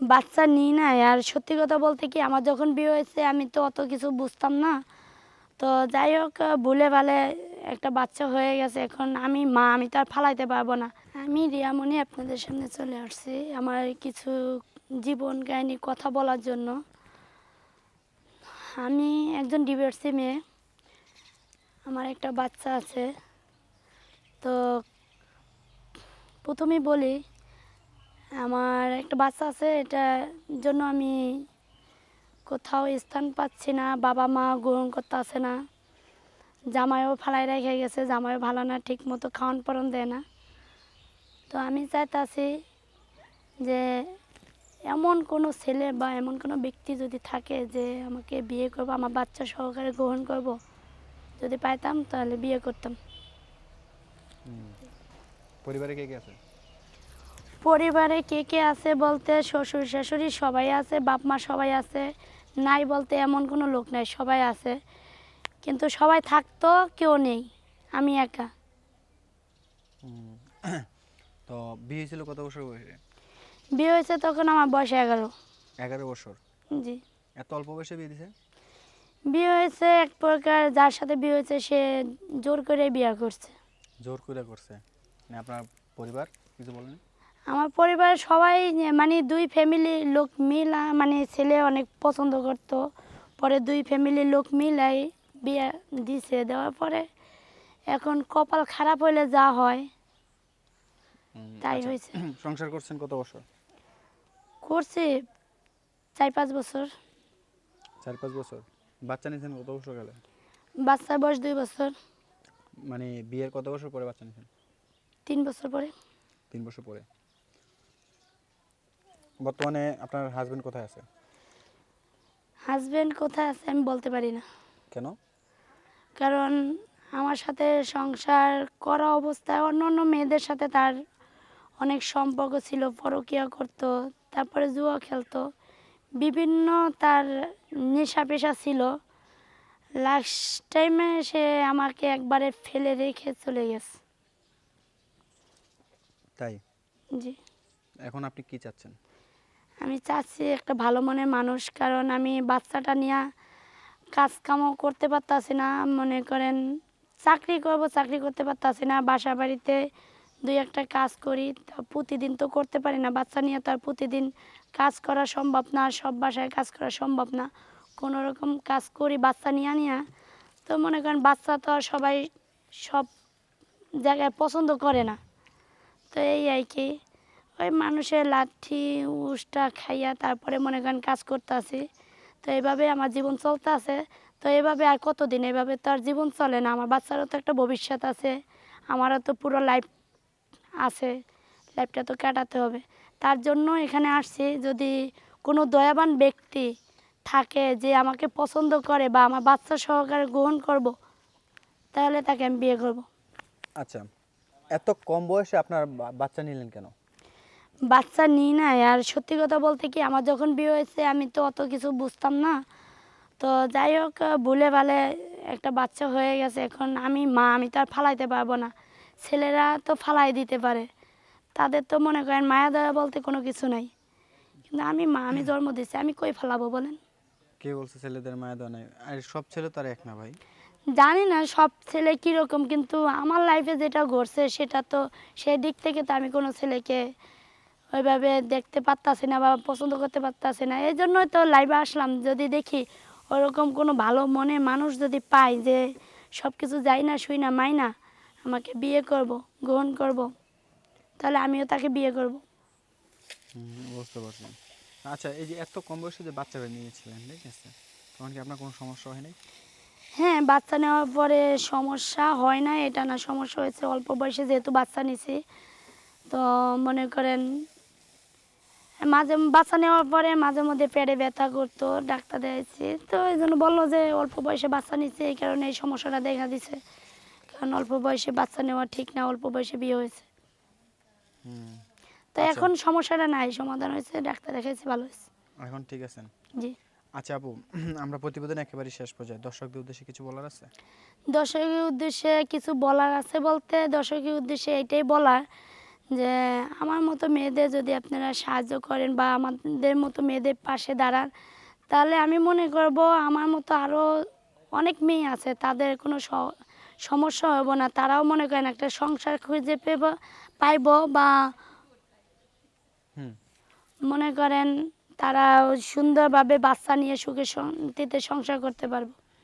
বাচ্চা নিই নাই। আর সত্যি কথা বলতে কি, আমার যখন বিয়ে হয়েছে, আমি তো অত কিছু বুঝতাম না। তো যাই হোক, ভুলে ভালে একটা বাচ্চা হয়ে গেছে এখন। আমি মা, আমি তো আর ফালাইতে পারব না। আমি রিয়ামণি আপনাদের সামনে চলে আসছি আমার কিছু জীবন কাহিনী কথা বলার জন্য। আমি একজন ডিভোর্সি মেয়ে। আমার একটা বাচ্চা আছে। তো প্রথমেই বলি আমার একটা বাচ্চা আছে, এটার জন্য আমি কোথাও স্থান পাচ্ছি না, বাবা মা গ্রহণ করতে আসে না। জামাইও ফালাই রেখে গেছে, জামাইও ভালো না ঠিক মতো খাওয়ান পরন দেয় না। তো আমি চাইতাছি যে এমন কোনো ছেলে বা এমন কোনো ব্যক্তি যদি থাকে যে আমাকে বিয়ে করব, আমার বাচ্চা সহকারে গ্রহণ করব। যদি পাইতাম তাহলে বিয়ে করতাম। পরিবারে কে কে আছে? পরিবারে কে কে আছে বলতে শ্বশুর শাশুড়ি সবাই আছে বাপ মা সবাই আছে নাই বলতে এমন কোনো লোক নাই সবাই আছে। কিন্তু সবাই থাকতো কেউ নেই আমি একা। তো বিয়ে ছিল কত বছর বয়সে? বিয়ে হয়েছে তখন আমার বয়স এগারো। এগারো বছর? জি। এত অল্প বয়সে বিয়ে দিছে? বিয়ে হয়েছে এক প্রকার যার সাথে বিয়ে হয়েছে সে জোর করে বিয়ে করছে। জোর করে করছে। মানে আপনার পরিবার কিছু বলেন? আমার পরিবারের সবাই মানে দুই ফ্যামিলির লোক মিলা মানে ছেলে অনেক পছন্দ করতো। পরে দুই ফ্যামিলির লোক মিলাই বিয়ে দিছে দেওয়ার পরে এখন কপাল খারাপ হলে যা হয়। তাই আচ্ছা। হয়েছে সংসার করছেন কত বছর? করছি চার পাঁচ বছর। চার পাঁচ বছর। বাচ্চা নিয়েছেন কত বছর গেলে? বাচ্চার বয়স দুই বছর। মানে বিয়ের কত বছর পরে বাচ্চা নিয়েছেন তিন বছর পরে। তিন বছর পরে। বর্তমানে আপনার হাজবেন্ড কোথায় আছে? হাজবেন্ড কোথায় আছে আমি বলতে পারি না। কেন? কারণ আমার সাথে সংসার করা অবস্থায় অন্য অন্য মেয়েদের সাথে তার অনেক সম্পর্ক ছিল পরকিয়া করতো তারপরে জুয়া খেলতো বিভিন্ন তার নেশা পেশা ছিল। লাস্ট টাইমে সে আমাকে একবারে ফেলে রেখে চলে গেছে। তাই? জি। এখন আপনি কি চাচ্ছেন? আমি চাচ্ছি একটা ভালো মনের মানুষ, কারণ আমি বাচ্চাটা নিয়ে কাজ কামও করতে পারতাছি না, মনে করেন চাকরি করব, চাকরি করতে পারতাছি না বাসা বাড়িতে দুই একটা কাজ করি, তা প্রতিদিন তো করতে পারি না, বাচ্চা নিয়ে তো আর প্রতিদিন কাজ করা সম্ভব না, সব বাসায় কাজ করা সম্ভব না, কোনো রকম কাজ করি বাচ্চা নিয়ে নিয়ে, তো মনে করেন বাচ্চা তো আর সবাই সব জায়গায় পছন্দ করে না, তো এই আর কি। ওই মানুষের লাঠি, উষ্টা খাইয়া তারপরে মনে করেন কাজ করতে আছি তো এইভাবে আমার জীবন চলতে আছে তো এইভাবে আর কতদিন? এইভাবে তো আর জীবন চলে না। আমার বাচ্চারও তো একটা ভবিষ্যৎ আছে। আমারও তো পুরো লাইফ আছে। লাইফটা তো কাটাতে হবে। তার জন্য এখানে আসছি যদি কোনো দয়াবান ব্যক্তি থাকে যে আমাকে পছন্দ করে বা আমার বাচ্চা সহকারে গ্রহণ করব, তাহলে তাকে আমি বিয়ে করব। আচ্ছা এত কম বয়সে আপনার বাচ্চা নিলেন কেন? বাচ্চা নিই নাই। আর সত্যি কথা বলতে কি আমার যখন বিয়ে হয়েছে আমি তো অত কিছু বুঝতাম না। তো যাই হোক ভুলে ভালে একটা বাচ্চা হয়ে গেছে এখন আমি মা আমি তো আর ফালাইতে পারব না। ছেলেরা তো ফালাই দিতে পারে। তাদের তো মনে করেন মায়া দয়া বলতে কোনো কিছু নাই। কিন্তু আমি মা আমি জন্ম দিচ্ছি আমি কই ফালাবো বলেন? কে বলছে ছেলেদের মায়া দেওয়া নাই? আর সব ছেলে তো আর এক না ভাই। জানি না সব ছেলে কীরকম কিন্তু আমার লাইফে যেটা ঘটছে সেটা তো সেই দিক থেকে তো আমি কোনো ছেলেকে ওইভাবে দেখতে পারতাছি না বা পছন্দ করতে পারতাছি না। এই জন্যই তো লাইভে আসলাম। যদি দেখি ওরকম কোনো ভালো মনে মানুষ যদি পাই যে সব কিছু যাই না শুই না মাই না আমাকে বিয়ে করব গ্রহণ করব তাহলে আমিও তাকে বিয়ে করব। বুঝতে পারছি। আচ্ছা এই যে এত কম বয়সে যে বাচ্চাটা নিয়েছিলেন ঠিক আছে? তখন কি আপনার কোনো সমস্যা হয়নি হ্যাঁ বাচ্চা নেওয়ার পরে সমস্যা হয় না এটা না সমস্যা হয়েছে। অল্প বয়সে যেহেতু বাচ্চা নিছি তো মনে করেন মাঝে বাচ্চা নেওয়ার পরে মাঝে মধ্যে পেটে ব্যথা করতো ডাক্তার দেখাইছি। তো এই জন্য বলল যে অল্প বয়সে বাচ্চা নিচ্ছে এই কারণে এই সমস্যাটা দেখা দিছে। কারণ অল্প বয়সে বাচ্চা নেওয়া ঠিক না অল্প বয়সে বিয়ে হয়েছে। তো আচ্ছা। এখন সমস্যাটা নাই সমাধান হয়েছে ডাক্তার দেখাইছি ভালো হয়েছে। এখন ঠিক আছেন? জি। আচ্ছা আপু আমরা প্রতিবেদন একেবারে শেষ পর্যায়ে। দর্শকদের উদ্দেশ্যে কিছু বলার আছে? দর্শকের উদ্দেশ্যে কিছু বলার আছে বলতে দর্শকের উদ্দেশ্যে এটাই বলার যে আমার মতো মেয়েদের যদি আপনারা সাহায্য করেন বা আমাদের মতো মেয়েদের পাশে দাঁড়ান তাহলে আমি মনে করব আমার মতো আরও অনেক মেয়ে আছে তাদের কোনো সমস্যা হবে না। তারাও মনে করেন একটা সংসার খুঁজে পেব পাইব বা মনে করেন তারা সুন্দরভাবে বাচ্চা নিয়ে সুখে শান্তিতে সংসার করতে পারব।